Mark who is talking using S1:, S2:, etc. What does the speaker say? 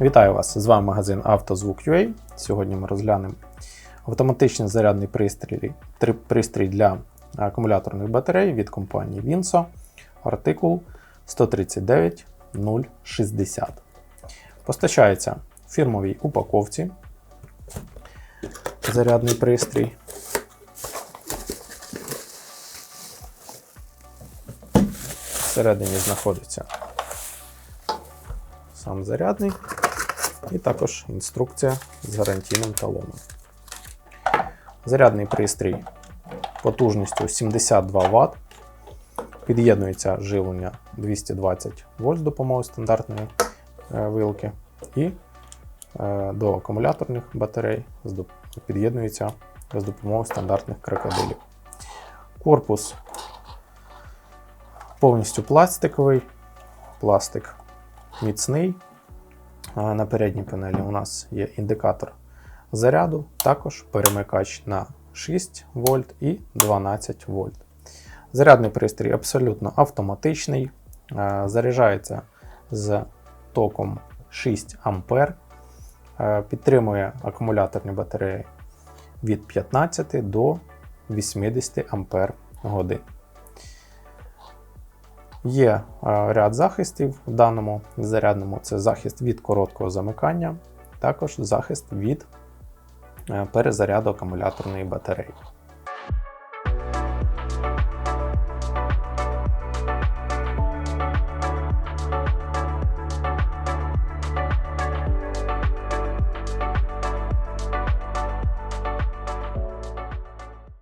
S1: Вітаю вас! З вами магазин «Автозвук.UA». Сьогодні ми розглянемо автоматичний зарядний пристрій, пристрій для акумуляторних батарей від компанії Vinso, артикул 139060. Постачається в фірмовій упаковці зарядний пристрій. Всередині знаходиться сам зарядний і також інструкція з гарантійним талоном. Зарядний пристрій потужністю 72 Вт. Під'єднується живлення 220 вольт з допомогою стандартної е, вилки. І е, до акумуляторних батарей під'єднується з допомогою стандартних крокодилів. Корпус повністю пластиковий, пластик міцний. А На передній панелі у нас є індикатор заряду, також перемикач на 6 вольт і 12 вольт. Зарядний пристрій абсолютно автоматичний, заряджається з током 6 А, підтримує акумуляторні батареї від 15 до 80 Ампер годин. Є е, ряд захистів в даному зарядному: це захист від короткого замикання, також захист від е, перезаряду акумуляторної батареї.